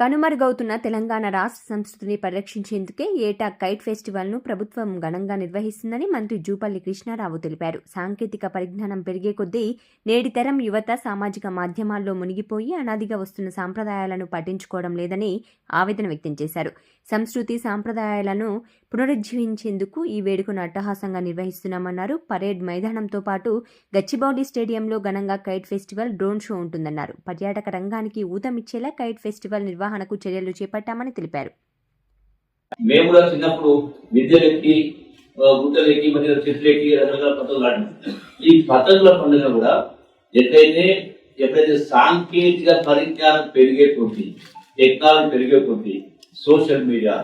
కనుమరుగవుతున్న తెలంగాణ రాష్ట్ర సంస్కృతిని పరిరక్షించేందుకే ఏటా కైట్ ఫెస్టివల్ను ప్రభుత్వం ఘనంగా నిర్వహిస్తుందని మంత్రి జూపల్లి కృష్ణారావు తెలిపారు. సాంకేతిక పరిజ్ఞానం పెరిగే కొద్దీ నేటి తరం యువత సామాజిక మాధ్యమాల్లో మునిగిపోయి అనాదిగా వస్తున్న సాంప్రదాయాలను పట్టించుకోవడం లేదని ఆవేదన వ్యక్తం చేశారు. సంస్కృతి సాంప్రదాయాలను పునరుజ్జీవించేందుకు ఈ వేడుకను అట్టహాసంగా నిర్వహిస్తున్నామన్నారు. పరేడ్ మైదానంతో పాటు గచ్చిబౌలి స్టేడియంలో ఘనంగా కైట్ ఫెస్టివల్ డ్రోన్ షో ఉంటుందన్నారు. పర్యాటక రంగానికి ఊతమిచ్చేలా కైట్ ఫెస్టివల్ నిర్వహణకు చర్యలు చేపట్టామని తెలిపారు. మేము కూడా చిన్నప్పుడు విద్యలెక్కి ఆ, గుట్టలెక్కి మధ్య చెట్లెక్కి రకరకాల పద్ధతులు ఆడినాం ఈ పద్ధతుల పండుగ కూడా ఎట్లయితే ఎప్పుడైతే సాంకేతిక పరిజ్ఞానం పెరిగే కొద్ది టెక్నాలజీ పెరిగే కొద్ది సోషల్ మీడియా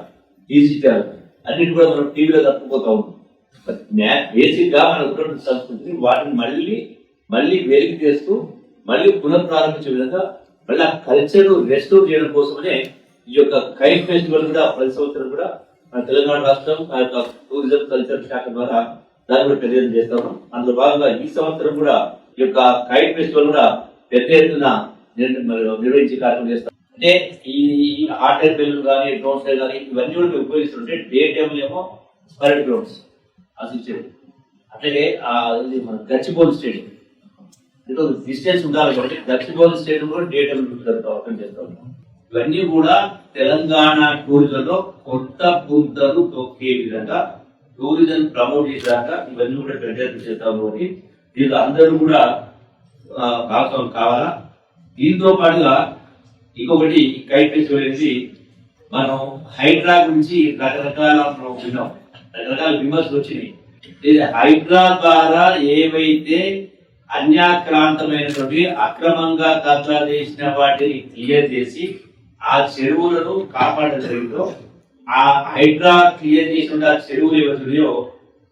డిజిటల్ అన్నిటి కూడా మనం టీవీలో తప్పిపోతా ఉన్నాం. బేసిక్గా మన ఉన్నటువంటి సంస్కృతిని వాటిని మళ్ళీ మళ్ళీ వెలికి చేస్తూ మళ్ళీ పునఃప్రారంభించే విధంగా మళ్ళీ ఆ కల్చర్ రెస్టోర్ చేయడం కోసమనే ఈ యొక్క కైట్ ఫెస్టివల్ కూడా ప్రతి సంవత్సరం కూడా మన తెలంగాణ రాష్ట్రం ఆ యొక్క టూరిజం కల్చర్ శాఖ ద్వారా దాన్ని కూడా ప్రజలు చేస్తాము అందులో భాగంగా ఈ సంవత్సరం కూడా ఈ యొక్క కైట్ ఫెస్టివల్ కూడా పెద్ద ఎత్తున నిర్వహించే కార్యక్రమం చేస్తాం. అంటే ఈ హాట్ ఎయిర్ బెలూన్ కానీ డ్రోన్స్ కానీ ఇవన్నీ కూడా మేము ఉపయోగిస్తుంటే డే టైంలో ఏమో పరేడ్ డ్రోన్స్ అసలు అట్లాగే మన గచ్చిబౌలి స్టేడియం. ఇది డిస్టెన్స్ ఉండాలి కాబట్టి గచ్చిబౌలి స్టేట్ కూడా డేటా టైం ఓపెన్ చేస్తా. ఉన్నాం ఇవన్నీ కూడా తెలంగాణ టూరిజంలో కొత్త పుంతలు తొక్కే విధంగా టూరిజం ప్రమోట్ చేశాక ఇవన్నీ కూడా ప్రజలకు చేస్తాము అని దీంట్లో అందరూ కూడా భాగస్వామి కావాలా? దీంతో పాటుగా ఇంకొకటి కైట్ ఫెస్టివల్ అనేది మనం హైడ్రా గురించి రకరకాల మనం విన్నాం. రకరకాల విమర్శలు వచ్చినాయి. ఇది హైడ్రా ద్వారా ఏవైతే అన్యాక్రాంతమైనటువంటి అక్రమంగా కబ్జా చేసిన వాటిని క్లియర్ చేసి ఆ చెరువులను కాపాడడం జరిగిందో ఆ హైడ్రా క్లియర్ చేసిన ఆ చెరువులు ఏవైతున్నాయో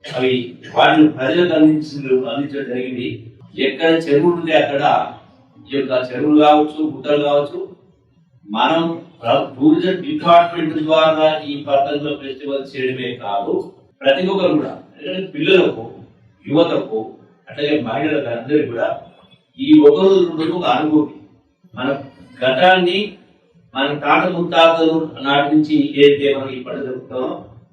అవి వాటిని ప్రజలకు అందించడం అందించడం జరిగింది. ఎక్కడ చెరువులు ఉంటే అక్కడ ఈ యొక్క చెరువులు కావచ్చు గుట్టలు కావచ్చు మనం టూరిజం డిపార్ట్మెంట్ ద్వారా ఈ పద్ధతిలో ఫెస్టివల్ చేయడమే కాదు ప్రతి ఒక్కరు కూడా పిల్లలకు యువతకు అట్లాగే మహిళలకు అందరికీ కూడా ఈ ఒకరోజు రెండు రోజులు ఒక అనుభూతి. మన గతాన్ని మన తాత ముత్తాతలు నాటి నుంచి ఏదైతే మనం ఇప్పటి జరుగుతామో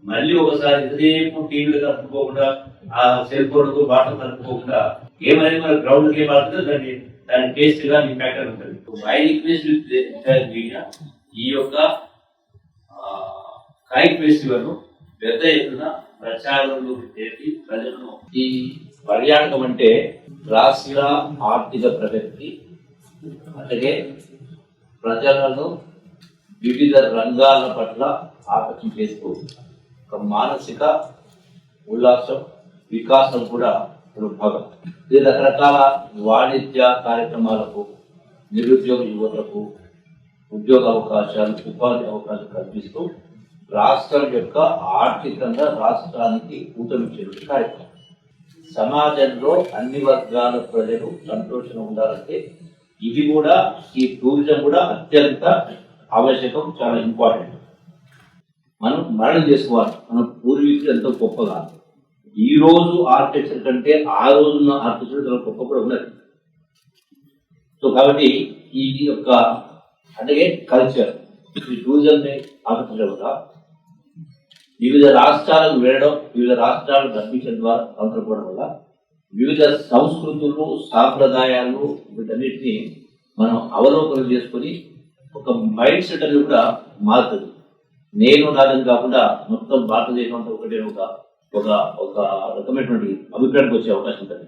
మళ్ళీ ఒకసారి ఎంతసేపు టీవీలు కలుపుకోకుండా ఆ సెల్ ఫోన్లకు బాటలు కలుపుకోకుండా ఏమైనా మన గ్రౌండ్ గేమ్ ఆడుతుందో దాన్ని దాని టేస్ట్గా ఇంపాక్ట్ అని ఉంటుంది. ఐ రిక్వెస్ట్ మీడియా ఈ యొక్క కైట్ ఫెస్టివల్ పెద్ద ఎత్తున ప్రచారంలో చేసి ప్రజలను. ఈ పర్యాటకం అంటే రాష్ట్ర ఆర్థిక ప్రగతి అలాగే ప్రజలను వివిధ రంగాల పట్ల ఆకర్షించేస్తూ ఒక మానసిక ఉల్లాసం వికాసం కూడా ఒక భాగం. ఇది రకరకాల వాణిజ్య కార్యక్రమాలకు నిరుద్యోగ యువతకు ఉద్యోగ అవకాశాలు ఉపాధి అవకాశాలు కల్పిస్తూ రాష్ట్రం యొక్క ఆర్థికంగా రాష్ట్రానికి ఊతమిచ్చే కార్యక్రమం. సమాజంలో అన్ని వర్గాల ప్రజలు సంతోషంగా ఉండాలంటే ఇది కూడా ఈ టూరిజం కూడా అత్యంత ఆవశ్యకం చాలా ఇంపార్టెంట్. మనం మరణం చేసుకోవాలి. మన పూర్వీకులు ఎంతో గొప్పగా. ఈ రోజు ఆర్కిటెక్చర్ కంటే ఆ రోజున్న ఆర్కిటెక్చర్ చాలా గొప్ప కూడా ఉన్నది. సో కాబట్టి ఈ యొక్క అంటే కల్చర్ ఈ టూరిజం ఆకర్షణ వివిధ రాష్ట్రాలకు వెళ్ళడం వివిధ రాష్ట్రాలకు కనిపించడం ద్వారా కలుసుకోవడం వల్ల వివిధ సంస్కృతులు సాంప్రదాయాలు వీటన్నిటిని మనం అవలోకనం చేసుకొని ఒక మైండ్ సెట్ అనేది కూడా మారుతుంది. నేను నాదని కాకుండా మొత్తం భారతదేశం అంతా ఒకటే ఒక ఒక ఒక రకమైనటువంటి అభిప్రాయానికి వచ్చే అవకాశం ఉంటుంది.